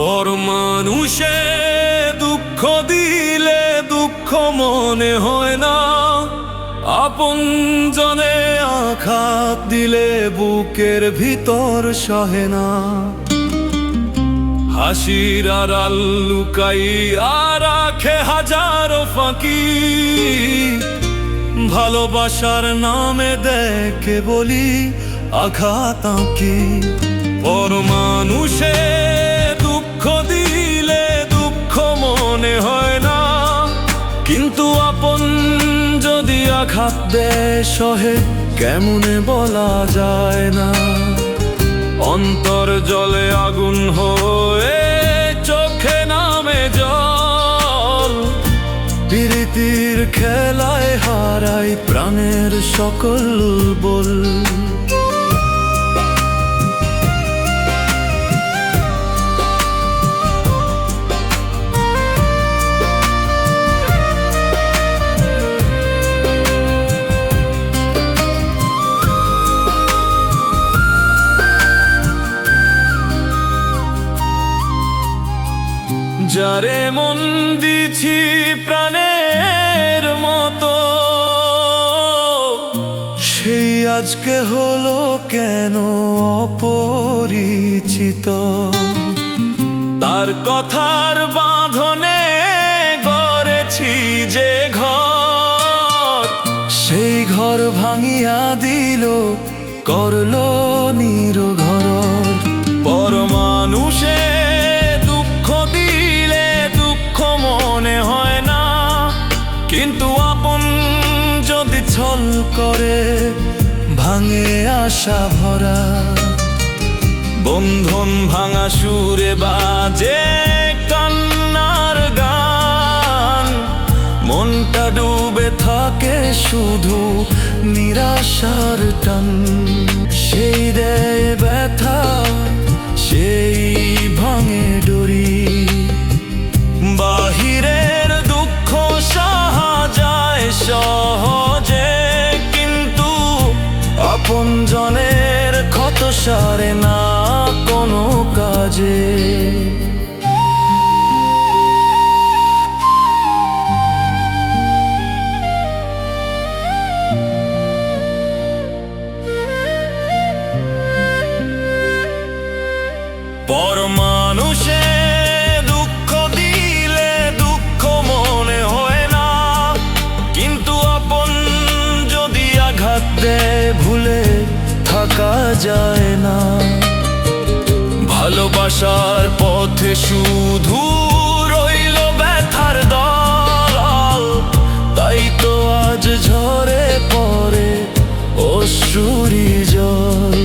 পর মানুষে দুঃখ দিলে দুঃখ মনে হয় না। আপন জনে আঘাত দিলে বুকের ভিতর সহে না। হাসির আড়াল লুকাই আর রাখে হাজারো ফাঁকি। ভালোবাসার নামে দেখে বলি আঘাত আঁকি। পর মানুষে আঘাত দেয় সহে, কেমনে বলা যায় না। অন্তর জলে আগুন হয়ে, চোখে নামে জল। প্রীতির খেলায় হারাই প্রাণের সকল বল। যারে মন দিছি প্রাণের মতো, সেই আজকে হলো কেন অপরিচিত? তার কথার বাঁধনে গড়েছি যে ঘর, সেই ঘর ভাঙিয়া দিল, করল নির ঘর পর মানুষে ছল করে ভাঙে আশা ভরা। বন্ধন ভাঙা সুরে বাজে কান্নার গান। মনটা ডুবে থাকে শুধু নিরাশার টান। আপন জনের ক্ষত সারে না কোনো কাজে। পর মানুষে ভালোবাসার পথে শুধু রইল ব্যথার দল তাই তো আজ ঝরে পরে অশ্রুরি জল।